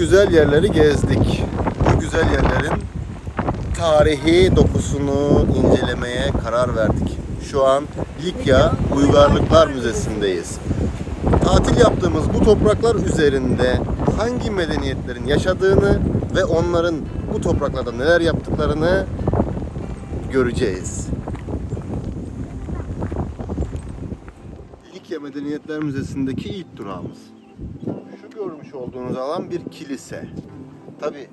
güzel yerleri gezdik. Bu güzel yerlerin tarihi dokusunu incelemeye karar verdik. Şu an Likya Uygarlıklar Müzesi'ndeyiz. Tatil yaptığımız bu topraklar üzerinde hangi medeniyetlerin yaşadığını ve onların bu topraklarda neler yaptıklarını göreceğiz. Likya Medeniyetler Müzesi'ndeki ilk durağımız. Görmüş olduğunuz alan bir kilise. Tabi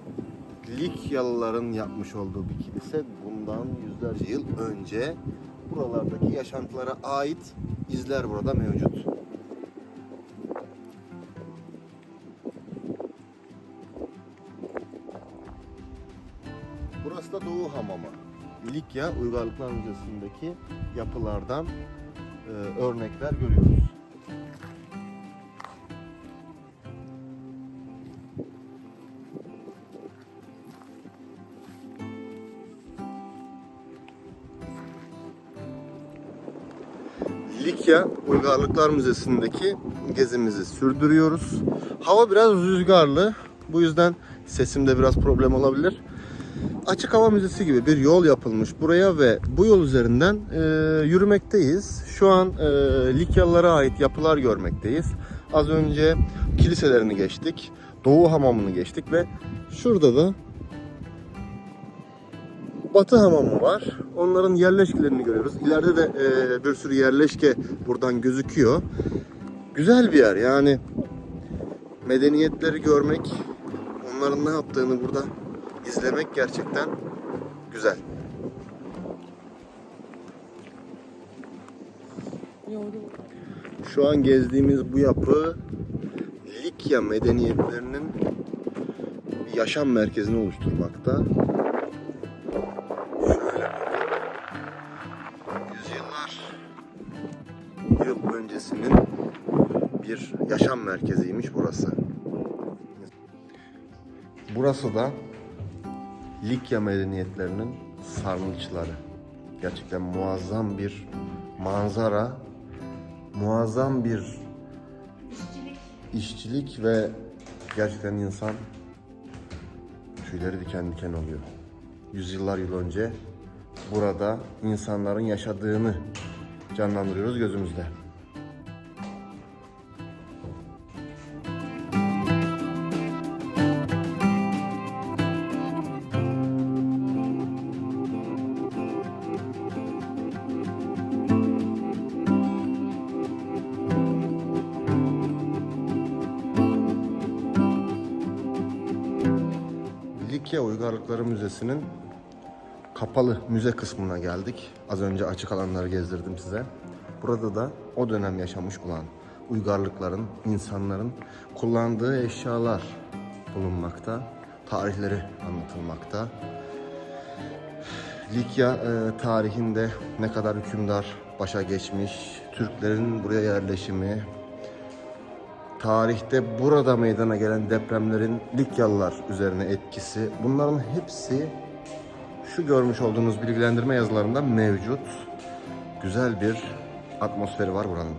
Likyalıların yapmış olduğu bir kilise bundan yüzlerce yıl önce buralardaki yaşantılara ait izler burada mevcut. Burası da Doğu Hamamı. Likya Uygarlıklar Müzesi'ndeki yapılardan e, örnekler görüyoruz. Likya Uygarlıklar Müzesi'ndeki gezimizi sürdürüyoruz. Hava biraz rüzgarlı. Bu yüzden sesimde biraz problem olabilir. Açık hava müzesi gibi bir yol yapılmış buraya ve bu yol üzerinden e, yürümekteyiz. Şu an e, Likyalılara ait yapılar görmekteyiz. Az önce kiliselerini geçtik. Doğu hamamını geçtik ve şurada da Batı hamamı var. Onların yerleşkelerini görüyoruz. İleride de e, bir sürü yerleşke buradan gözüküyor. Güzel bir yer yani. Medeniyetleri görmek, onların ne yaptığını burada izlemek gerçekten güzel. Şu an gezdiğimiz bu yapı Likya medeniyetlerinin yaşam merkezini oluşturmakta. Bir yaşam merkeziymiş burası. Burası da Likya medeniyetlerinin sarnıçları. Gerçekten muazzam bir manzara, muazzam bir işçilik ve gerçekten insan tüyleri diken diken oluyor. Yüzyıllar yıl önce burada insanların yaşadığını canlandırıyoruz gözümüzde. Likya Uygarlıkları Müzesi'nin kapalı müze kısmına geldik. Az önce açık alanları gezdirdim size. Burada da o dönem yaşamış olan uygarlıkların, insanların kullandığı eşyalar bulunmakta. Tarihleri anlatılmakta. Likya e, tarihinde ne kadar hükümdar başa geçmiş, Türklerin buraya yerleşimi, tarihte burada meydana gelen depremlerin Likyalılar üzerine etkisi bunların hepsi şu görmüş olduğunuz bilgilendirme yazılarında mevcut. Güzel bir atmosferi var buranın.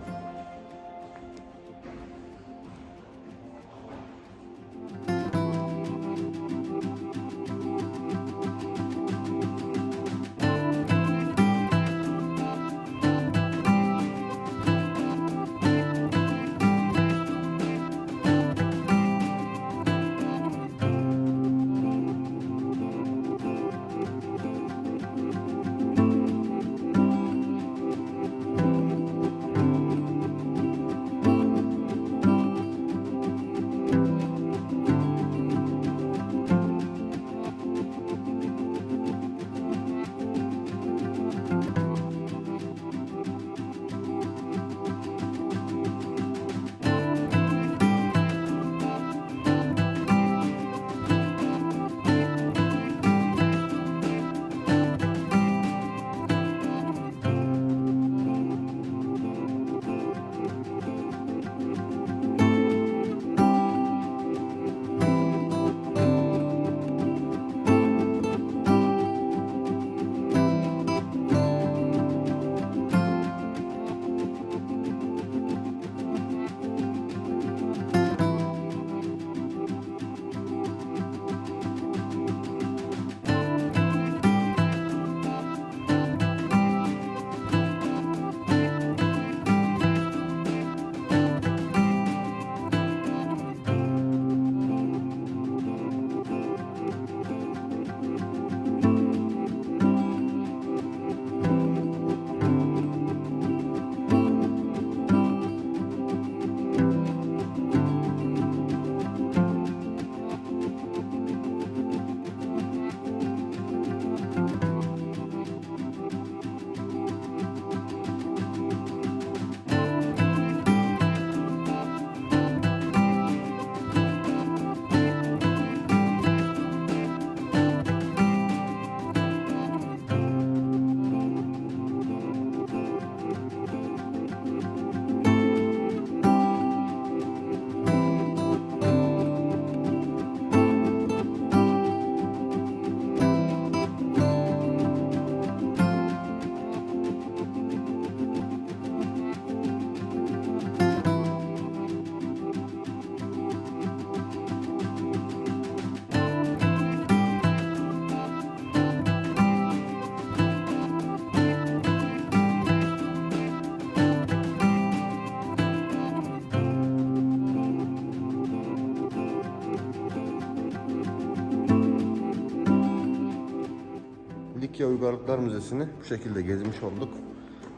Uygarlıklar Müzesi'ni bu şekilde gezmiş olduk.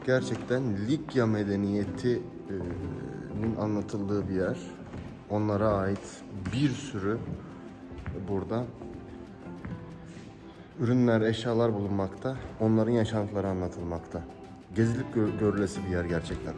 Gerçekten Likya medeniyetinin anlatıldığı bir yer. Onlara ait bir sürü burada ürünler, eşyalar bulunmakta. Onların yaşantıları anlatılmakta. Gezilip gör- görülesi bir yer gerçekten.